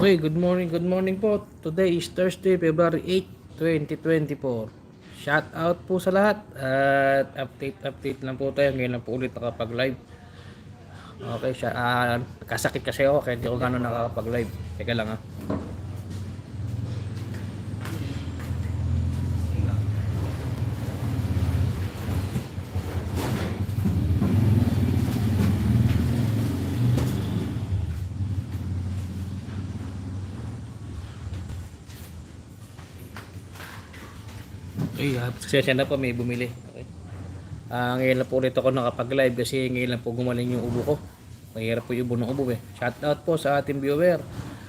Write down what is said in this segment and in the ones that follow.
Okay, good morning, good morning po. Today is Thursday, February 8, 2024. Shout out po sa lahat at update update lang po tayo. Ngayon lang po ulit nakapag-live. Okay, siya ah, kasakit kasi ako kaya hindi ko gano'n nakakapag-live. Teka lang ah. Okay, ah, pasensya na po may bumili. Okay. Ah, ngayon lang po ulit ako nakapag-live kasi ngayon lang po gumaling yung ubo ko. Mahirap po yung ubo ng ubo eh. Shout out po sa ating viewer.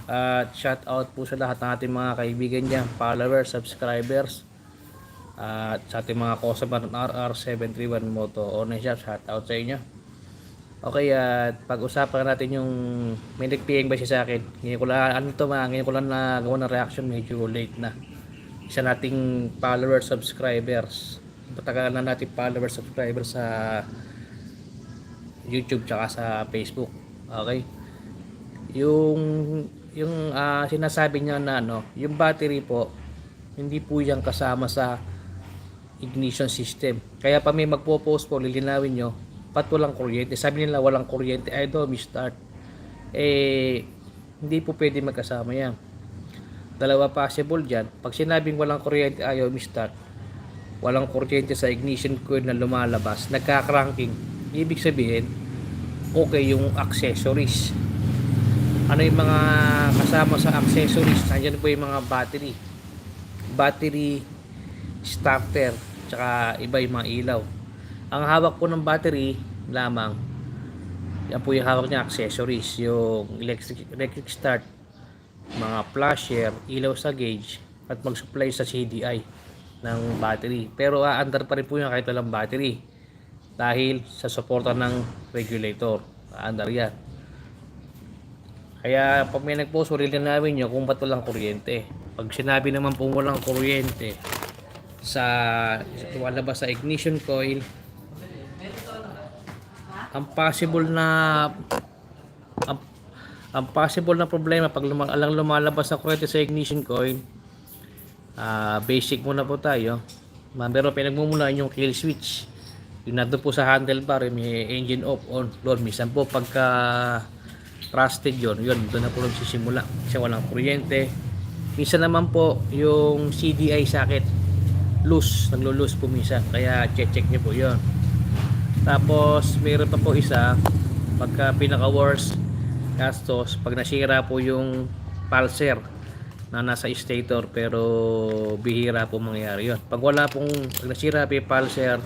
At shout out po sa lahat ng ating mga kaibigan dyan, followers, subscribers. At sa ating mga customer ng RR731 Moto Online Shop, shout out sa inyo. Okay, at pag-usapan natin yung may nag-PM ba siya sa akin. Ngayon ko lang, ano to ngayon ko lang nagawa ng reaction, medyo late na. Isa nating followers, subscribers. Patagal na natin followers, subscribers sa YouTube tsaka sa Facebook. Okay? Yung yung ah, sinasabi niya na ano, yung battery po hindi po yan kasama sa ignition system. Kaya pa may magpo-post po, lilinawin nyo, ba't walang kuryente? Sabi nila walang kuryente, ay do, start. Eh, hindi po pwede magkasama yan. Dalawa possible dyan. Pag sinabing walang kuryente, ayaw start. Walang kuryente sa ignition coil na lumalabas, nagka-cranking. Ibig sabihin, okay yung accessories. Ano yung mga kasama sa accessories? Nandiyan po yung mga battery. Battery, starter, tsaka iba yung mga ilaw. Ang hawak po ng battery lamang, yan po yung hawak niya accessories, yung electric, electric start, mga flasher, ilaw sa gauge, at mag-supply sa CDI ng battery. Pero aandar pa rin po yan kahit walang battery dahil sa suporta ng regulator. Aandar yan. Kaya pag may nag-post, urilin namin nyo kung ba't walang kuryente. Pag sinabi naman po walang kuryente sa lumalabas sa ignition coil, ang possible na ang possible na problema pag luma, alang lumalabas na kuryente sa ignition coil, ah basic muna po tayo. Pero pinagmumulan yung kill switch. Yung nandun po sa handlebar, may engine off on. Doon, minsan po pagka trusted yon yun, doon na po nagsisimula. Kasi walang kuryente. Minsan naman po, yung CDI socket, loose, naglo-loose po minsan. Kaya check-check nyo po yon Tapos, mayroon pa po isa, pagka pinaka-worst gastos, pag nasira po yung pulser na nasa stator pero bihira po mangyari yon pag wala pong pag nasira po yung pulser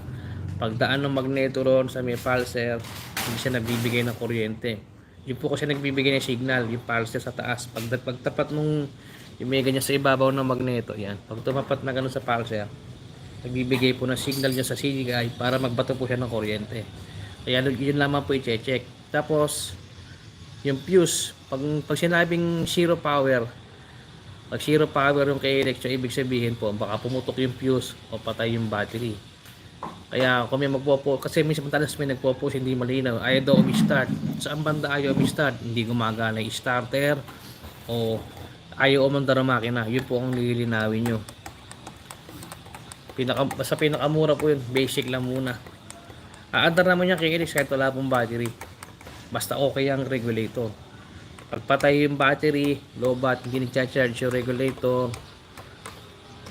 pagdaan ng magnetron sa may pulser hindi siya nagbibigay ng kuryente. Yun po kasi nagbibigay ng signal yung pulser sa taas. Pag pagtapat nung yung may ganyan sa ibabaw ng magneto yan. Pag tumapat na ganun sa pulser nagbibigay po ng signal niya sa CDI para magbato po siya ng kuryente. Kaya yun lamang po i-check. Tapos yung fuse pag, pag sinabing zero power pag zero power yung kay election, ibig sabihin po, baka pumutok yung fuse o patay yung battery. Kaya kung may magpopo, kasi minsan madalas may nagpopo, hindi malinaw, ayaw daw umi-start. Saan banda ayaw umi-start? Hindi gumagana yung starter o ayaw umandar ang makina. Yun po ang lilinawin nyo. Pinaka, basta pinakamura po yun, basic lang muna. Aandar naman yan kay Elix kahit wala pong battery. Basta okay ang regulator. Pagpatay yung battery, low bat, hindi nagcha-charge yung regulator.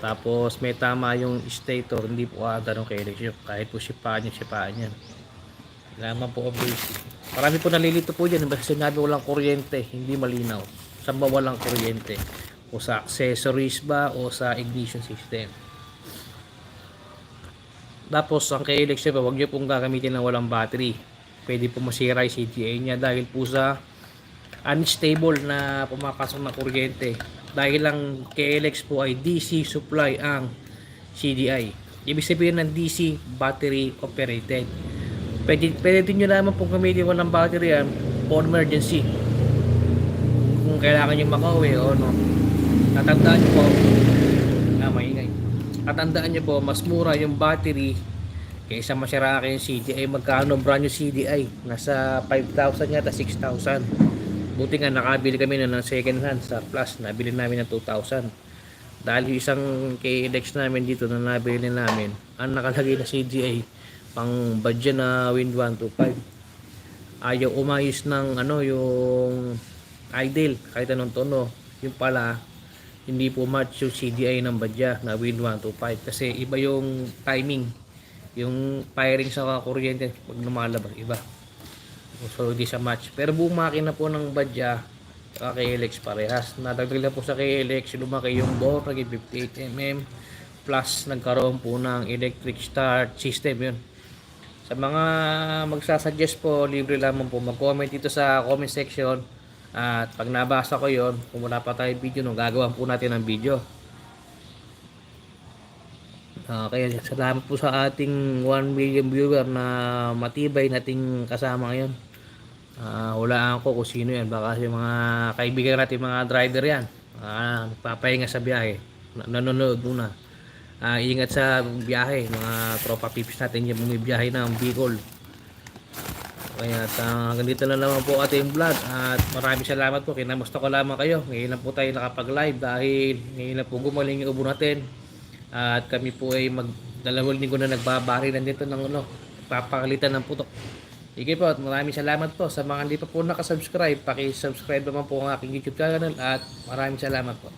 Tapos may tama yung stator, hindi po aandar ng yun. Kahit po sipaan yung sipaan yan. Kailangan po basic. Marami po nalilito po dyan. Basta sinabi walang kuryente, hindi malinaw. Saan ba walang kuryente? O sa accessories ba o sa ignition system? Tapos ang Alex pa, huwag niyo pong gagamitin ng walang battery. Pwede po masira yung CTA niya dahil po sa unstable na pumapasok na kuryente. Dahil lang kay Alex po ay DC supply ang CDI. Ibig sabihin ng DC battery operated. Pwede, pwede din nyo naman pong gamitin walang battery yan for emergency. Kung kailangan nyo makauwi o ano. Tatandaan nyo po, ah, maingay. Tatandaan nyo po, mas mura yung battery kaysa masira kayo yung CDI. Magkano brand new CDI? Nasa 5,000 yata, 6,000. Buti nga nakabili kami na ng second hand Star Plus. Nabili namin ng 2,000. Dahil yung isang KLX namin dito na nabili namin, ang nakalagay na CGA pang budget na Wind 125. Ayaw umayos ng ano yung idle kahit anong tono. Yung pala hindi po match yung CDI ng badya na Wind 125 kasi iba yung timing yung firing sa kuryente pag lumalabas iba. So hindi sa match. Pero buong makina po ng badya saka KLX parehas. Nadagdag lang po sa KLX lumaki yung bore naging 58mm plus nagkaroon po ng electric start system yun. Sa mga magsasuggest po libre lamang po mag-comment dito sa comment section. At pag nabasa ko yon kung wala pa tayo video no gagawa po natin ng video Ah, kaya salamat po sa ating 1 million viewer na matibay nating kasama ngayon. Ah, hulaan ko kung sino yan. Baka si mga kaibigan natin, mga driver yan. Ah, nagpapahinga sa biyahe. Na- Nanonood muna. Ah, ingat sa biyahe. Mga tropa pips natin yung bumibiyahe ng Bicol. Kaya hanggang dito na naman po ating vlog at maraming salamat po. Kinamusta ko lamang kayo. Ngayon lang po tayo nakapag-live dahil ngayon lang po gumaling yung ubo natin. At kami po ay mag dalawang linggo na nagbabari nandito ng ano, papakalitan ng putok. Sige po, at maraming salamat po sa mga hindi pa po nakasubscribe. Paki-subscribe naman po ang aking YouTube channel at maraming salamat po.